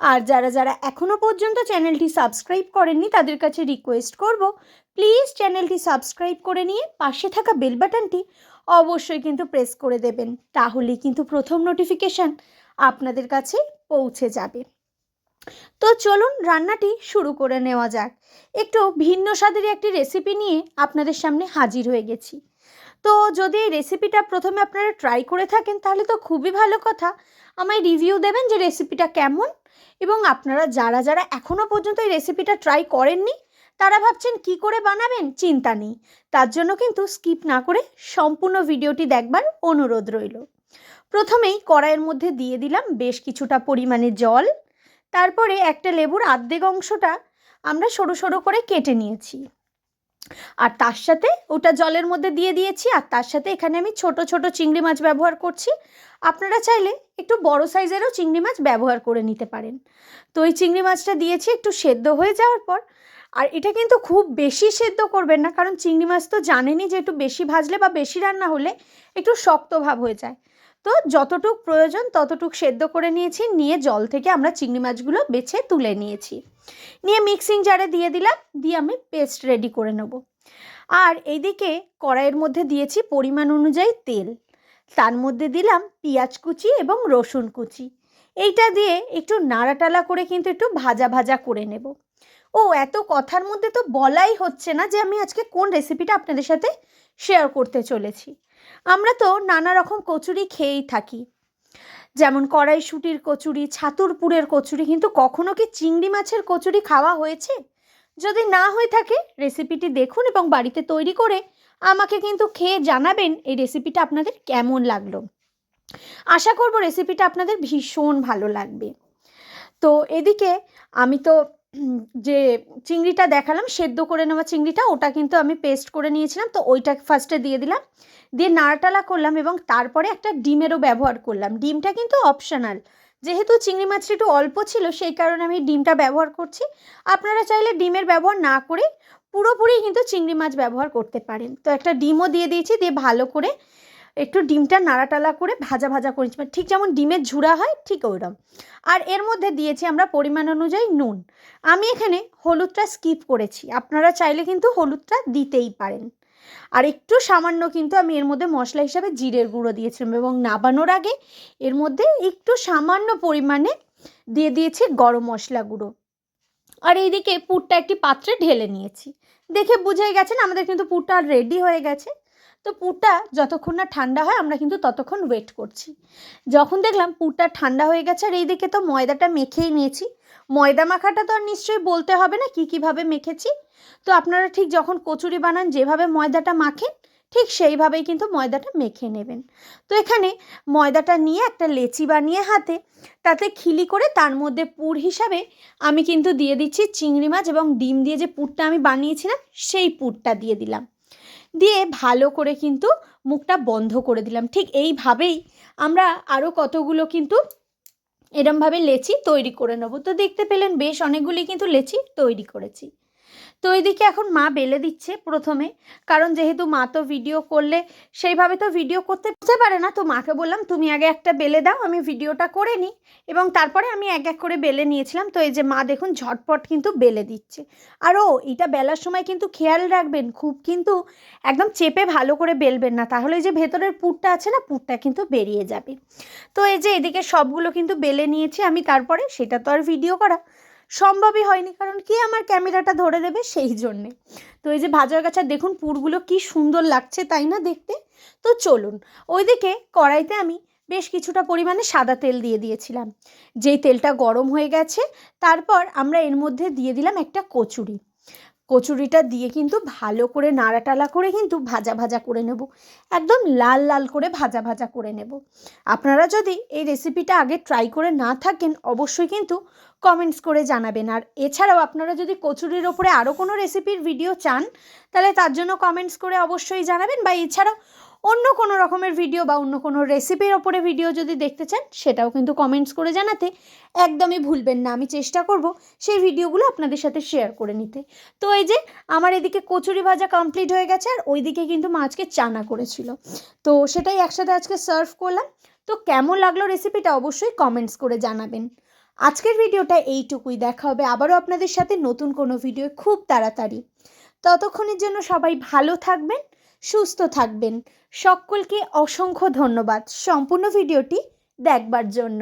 আর যারা যারা এখনও পর্যন্ত চ্যানেলটি সাবস্ক্রাইব করেননি, তাদের কাছে রিকোয়েস্ট করব প্লিজ চ্যানেলটি সাবস্ক্রাইব করে নিয়ে পাশে থাকা বেল বাটনটি অবশ্যই কিন্তু প্রেস করে দেবেন, তাহলেই কিন্তু প্রথম নোটিফিকেশান আপনাদের কাছে পৌঁছে যাবে। তো চলুন রান্নাটি শুরু করে নেওয়া যাক। একটু ভিন্ন স্বাদের একটি রেসিপি নিয়ে আপনাদের সামনে হাজির হয়ে গেছি। তো যদি এই রেসিপিটা প্রথমে আপনারা ট্রাই করে থাকেন, তাহলে তো খুবই ভালো কথা। আমায় রিভিউ দেবেন যে রেসিপিটা কেমন এবং আপনারা যারা যারা এখনও পর্যন্ত এই রেসিপিটা ট্রাই করেননি, তারা ভাবছেন কি করে বানাবেন? চিন্তা নেই। তার জন্য কিন্তু স্কিপ না করে সম্পূর্ণ ভিডিওটি দেখবার অনুরোধ রইল। প্রথমেই কড়াইয়ের মধ্যে দিয়ে দিলাম বেশ কিছুটা পরিমাণে জল। তারপরে একটা লেবুর আর্ধেক অংশটা আমরা সরু সরু করে কেটে নিয়েছি। আর তার সাথে ওটা জলের মধ্যে দিয়ে দিয়েছি, আর তার সাথে এখানে আমি ছোট ছোট চিংড়ি মাছ ব্যবহার করছি। আপনারা চাইলে একটু বড় সাইজেরও চিংড়ি মাছ ব্যবহার করে নিতে পারেন। তো এই চিংড়ি মাছটা দিয়েছি একটু সেদ্ধ হয়ে যাওয়ার পর, আর এটা কিন্তু খুব বেশি সেদ্ধ করবেন না, কারণ চিংড়ি মাছ তো জানেনই যে একটু বেশি ভাজলে বা বেশি রান্না হলে একটু শক্ত ভাব হয়ে যায়। তো যতটুক প্রয়োজন ততটুক সেদ্ধ করে নিয়েছি, নিয়ে জল থেকে আমরা চিংড়ি মাছগুলো বেছে তুলে নিয়েছি। নিয়ে মিক্সিং জারে দিয়ে দিলাম, দিয়ে আমি পেস্ট রেডি করে নেব। আর এইদিকে কড়াইয়ের মধ্যে দিয়েছি পরিমাণ অনুযায়ী তেল। তার মধ্যে দিলাম পেঁয়াজ কুচি এবং রসুন কুচি। এইটা দিয়ে একটু নাড়াটালা করে কিন্তু একটু ভাজা ভাজা করে নেব। ও, এত কথার মধ্যে তো বলাই হচ্ছে না যে আমি আজকে কোন রেসিপিটা আপনাদের সাথে শেয়ার করতে চলেছি। আমরা তো নানা রকম কচুরি খেয়েই থাকি। যেমন কড়াইশুটির কচুরি, ছাতুরপুরের কচুরি, কিন্তু কখনো কি চিংড়ি মাছের কচুরি খাওয়া হয়েছে? যদি না হয়ে থাকে, রেসিপিটি দেখুন এবং বাড়িতে তৈরি করে আমাকে কিন্তু খেয়ে জানাবেন এই রেসিপিটা আপনাদের কেমন লাগল। আশা করব রেসিপিটা আপনাদের ভীষণ ভালো লাগবে। তো এদিকে আমি তো যে চিংড়িটা দেখালাম, সেদ্ধ করে নেওয়া চিংড়িটা, ওটা কিন্তু আমি পেস্ট করে নিয়েছিলাম, তো ওইটা ফার্স্টে দিয়ে দিলাম। দিয়ে নাড়াটালা করলাম এবং তারপরে একটা ডিমেরও ব্যবহার করলাম। ডিমটা কিন্তু অপশনাল যেহেতু চিংড়ি মাছটা একটু অল্প ছিল, সেই কারণে আমি ডিমটা ব্যবহার করছি। আপনারা চাইলে ডিমের ব্যবহার না করে পুরোপুরি কিন্তু চিংড়ি মাছ ব্যবহার করতে পারেন। তো একটা ডিমও দিয়ে দিয়েছি, দিয়ে ভালো করে একটু ডিমটা নাড়াটালা করে ভাজা ভাজা করেছি মানে ঠিক যেমন ডিমের ঝুড়া হয়, ঠিক ওইরকম। আর এর মধ্যে দিয়েছি আমরা পরিমাণ অনুযায়ী নুন। আমি এখানে হলুদটা স্কিপ করেছি। আপনারা চাইলে কিন্তু হলুদটা দিতেই পারেন। আর একটু সামান্য কিন্তু আমি এর মধ্যে মশলা হিসাবে জিরের গুঁড়ো দিয়েছিলাম এবং নাবানোর আগে এর মধ্যে একটু সামান্য পরিমাণে দিয়ে দিয়েছি গরম মশলা গুঁড়ো। আর এইদিকে পুরটা একটি পাত্রে ঢেলে নিয়েছি। দেখে বুঝেই গেছেন আমাদের কিন্তু পুরটা রেডি হয়ে গেছে। তো পুরটা যতক্ষণ না ঠান্ডা হয়, আমরা কিন্তু ততক্ষণ ওয়েট করছি। যখন দেখলাম পুরটা ঠান্ডা হয়ে গেছে, আর এইদিকে তো ময়দাটা মেখেই নিয়েছি। ময়দা মাখাটা তো আর নিশ্চয়ই বলতে হবে না, কী কীভাবে মেখেছি? তো আপনারা ঠিক যখন কচুরি বানান, যেভাবে ময়দাটা মাখেন, ঠিক সেইভাবেই কিন্তু ময়দাটা মেখে নেবেন। তো এখানে ময়দাটা নিয়ে একটা লেচি বানিয়ে হাতে, তাতে খিলি করে তার মধ্যে পুর হিসাবে আমি কিন্তু দিয়ে দিচ্ছি চিংড়ি মাছ এবং ডিম দিয়ে যে পুরটা আমি বানিয়েছিলাম, সেই পুরটা দিয়ে দিলাম। দিয়ে ভালো করে কিন্তু মুখটা বন্ধ করে দিলাম। ঠিক এইভাবেই আমরা আরও কতগুলো কিন্তু এরমভাবে লেচি তৈরি করে নেব। তো দেখতে পেলেন বেশ অনেকগুলি কিন্তু লেচি তৈরি করেছি। তো এইদিকে এখন মা বেলে দিচ্ছে প্রথমে, কারণ যেহেতু মা তো ভিডিও করলে সেইভাবে তো ভিডিও করতে পারে না। তো মাকে বললাম, তুমি আগে একটা বেলে দাও, আমি ভিডিওটা করে নিই। এবং তারপরে আমি এক এক করে বেলে নিয়েছিলাম। তো এই যে মা দেখুন ঝটপট কিন্তু বেলে দিচ্ছে। আর ও, এটা বেলার সময় কিন্তু খেয়াল রাখবেন, খুব কিন্তু একদম চেপে ভালো করে বেলবেন না। তাহলে যে ভেতরের পুরটা আছে না, পুরটা কিন্তু বেরিয়ে যাবে। তো এই যে এদিকে সবগুলো কিন্তু বেলে নিয়েছি আমি, তারপরে সেটা তো আর ভিডিও করা। সম্ভবই হয়নি, কারণ কি আমার ক্যামেরাটা ধরে দেবে সেই জন্যে। তো এই যে ভাজার গাছা, দেখুন পুরগুলো কি সুন্দর লাগছে, তাই না দেখতে? তো চলুন, ওইদিকে কড়াইতে আমি বেশ কিছুটা পরিমাণে সাদা তেল দিয়ে দিয়েছিলাম। যেই তেলটা গরম হয়ে গেছে, তারপর আমরা এর মধ্যে দিয়ে দিলাম একটা কচুরি। কচুরিটা দিয়ে কিন্তু ভালো করে নাড়াটালা করে কিন্তু ভাজা ভাজা করে নেব। একদম লাল লাল করে ভাজা ভাজা করে নেব। আপনারা যদি এই রেসিপিটা আগে ট্রাই করে না থাকেন, অবশ্যই কিন্তু কমেন্টস করে জানাবেন। আর এছাড়াও আপনারা যদি কচুরির ওপরে আরও কোনো রেসিপির ভিডিও চান, তাহলে তার জন্য কমেন্টস করে অবশ্যই জানাবেন। বা এছাড়াও অন্য কোনো রকমের ভিডিও বা অন্য কোনো রেসিপির ওপরে ভিডিও যদি দেখতে চান, সেটাও কিন্তু কমেন্টস করে জানাতে একদমই ভুলবেন না। আমি চেষ্টা করব সেই ভিডিওগুলো আপনাদের সাথে শেয়ার করে নিতে। তো এই যে, আমার এদিকে কচুরি ভাজা কমপ্লিট হয়ে গেছে, আর ওইদিকে কিন্তু মা আজকে চানা করেছিল। তো সেটাই একসাথে আজকে সার্ভ করলাম। তো কেমন লাগল রেসিপিটা অবশ্যই কমেন্টস করে জানাবেন। আজকের ভিডিওটা এইটুকুই। দেখা হবে আবারও আপনাদের সাথে নতুন কোনো ভিডিও খুব তাড়াতাড়ি। ততক্ষণের জন্য সবাই ভালো থাকবেন। সুস্থ থাকবেন। সকলকে অসংখ্য ধন্যবাদ। সম্পূর্ণ ভিডিওটি দেখবার জন্য।